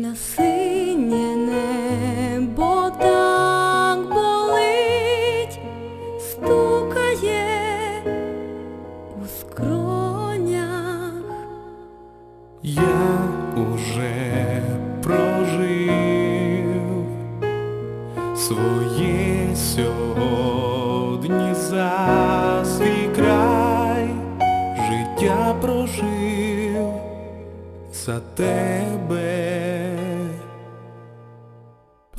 за синє небо так болить, стукає у скронях. Я уже прожив своє сьогодні за свій край, життя прожив за тебе.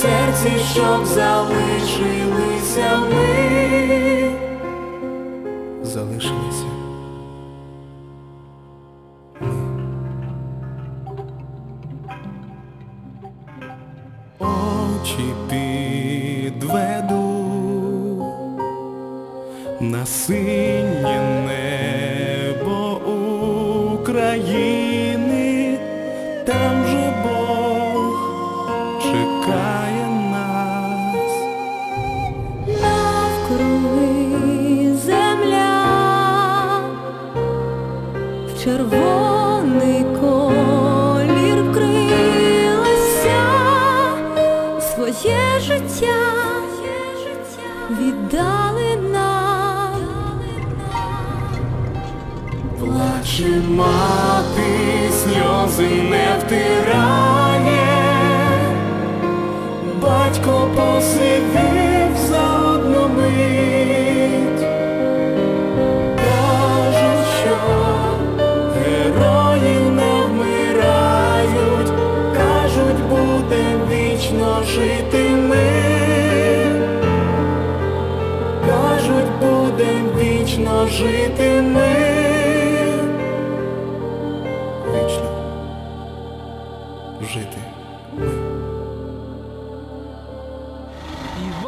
серці, щоб залишилися ми, залишилися. очі підведу на синє небо України, Плаче мати, сльози не втирає, батько посивів за одну мить, кажуть, що герої не вмирають, кажуть, будем вічно жити ми, кажуть, будем вічно жити ми.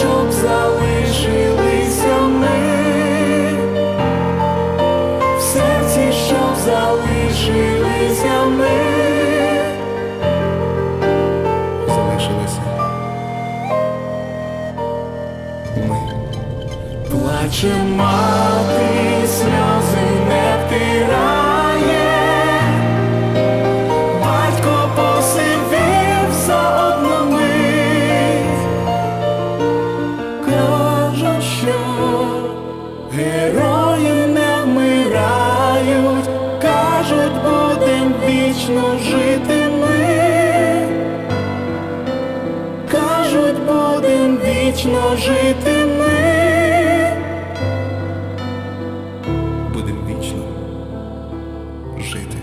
Щоб залишилися ми. В серці, щоб залишилися ми. Залишилися. Ми. Плаче герої не вмирають, кажуть, будем вічно жити ми. Кажуть, будем вічно жити ми. Будем вічно жити.